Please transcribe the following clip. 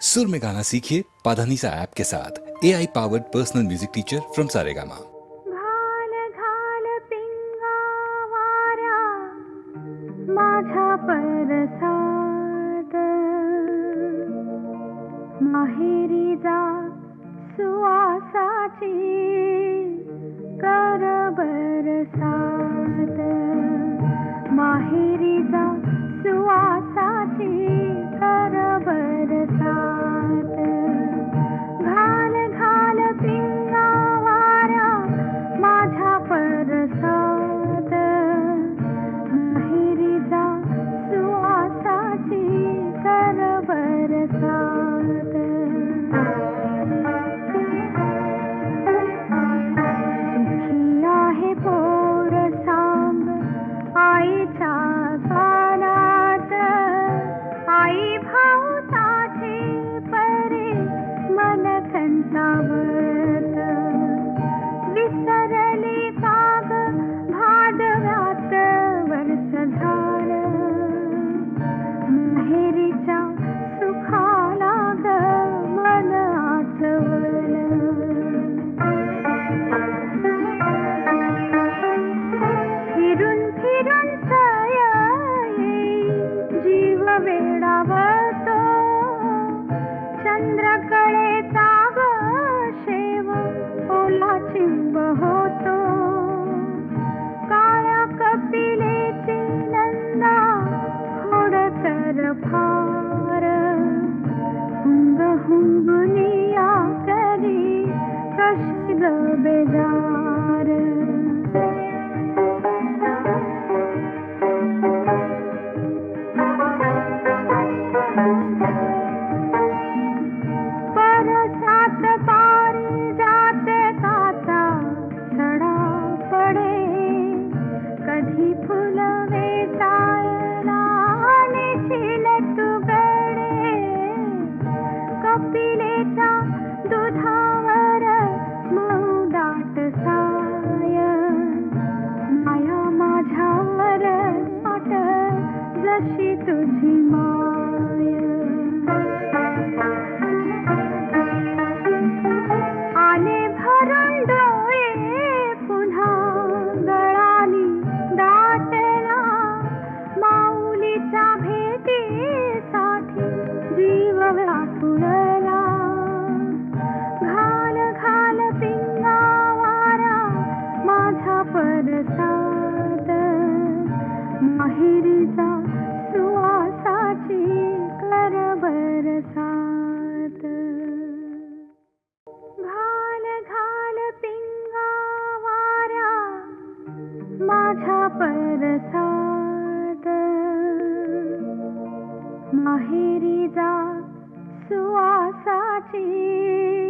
सुर में गाना सीखिए पाधानीसा ऐप के साथ। A I powered personal music teacher from Saregama परसात माहेरी जा सुवासाची, कर बरसात। माहेरी जा सुवासाची जा कशी तुझी माय. आले भरून डोळे पुन्हा गळाली दाटला माऊलीच्या भेटीसाठी जीव व्याकुळला घाल घाल पिंगा वारा माझ्या माहेरी जा परसाद माहेरी जा सुवासाची।